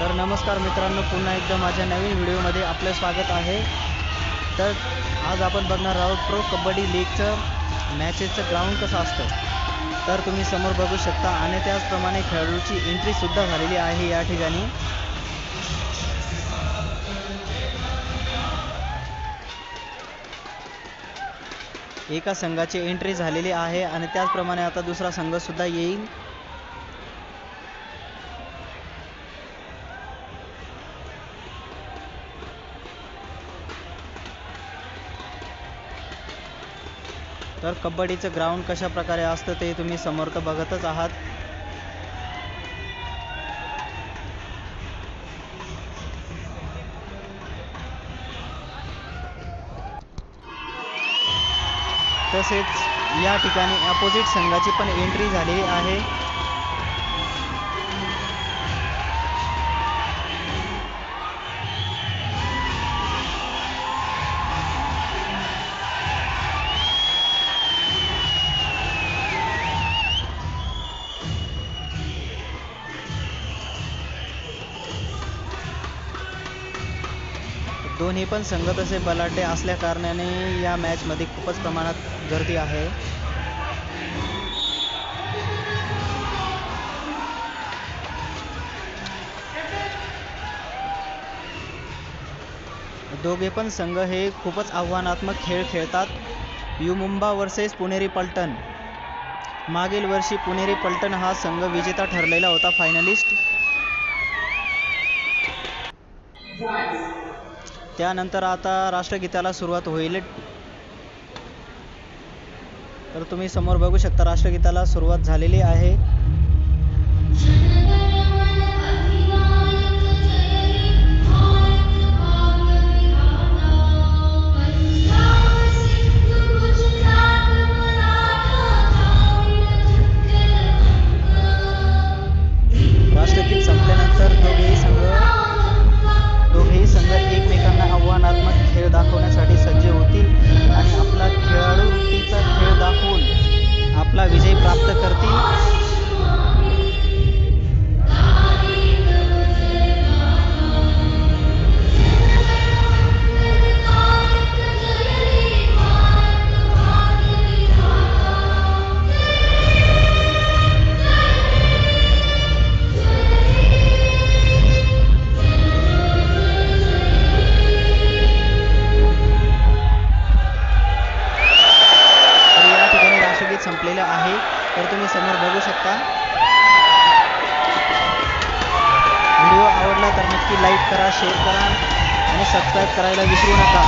तर नमस्कार मित्रांनो पुन्हा एकदा माझ्या नवीन व्हिडिओमध्ये आपलं स्वागत आहे. तर आज आपण बघणार आहोत प्रो कबड्डी लीगचं मॅचेसचं ग्राउंड कसं असतं. तर तुम्ही समोर बघू शकता आणि त्याचप्रमाणे खेळाडूची एंट्रीसुद्धा झालेली आहे या ठिकाणी. एका संघाची एंट्री झालेली आहे आणि त्याचप्रमाणे आता दुसरा संघसुद्धा येईल. तर कबड्डीचं ग्राउंड कशा प्रकारे असतं ते तुम्ही समोर तर बघतच आहात. तसेच या ठिकाणी अपोजिट संघाची पण एंट्री झालेली आहे. दोन्ही पण संघ तसे बलाढ्य असल्या कारणाने या मॅचमध्ये खूपच प्रमाणात गर्दी आहे. दोघे पण संघ हे खूपच आव्हानात्मक खेळ खेळतात. U Mumba versus Puneri Paltan. मागील वर्षी पुणेरी पलटण हा संघ विजेता ठरलेला होता फायनलिस्ट त्यानंतर आता राष्ट्रगीताला सुरुवात होईल. तर तुम्ही समोर बघू शकता राष्ट्रगीताला सुरुवात झालेली आहे. संपलेलं आहे. तर तुम्ही समोर बघू शकता. व्हिडिओ आवडला तर नक्की लाईक करा शेअर करा आणि सबस्क्राईब करायला विसरू नका.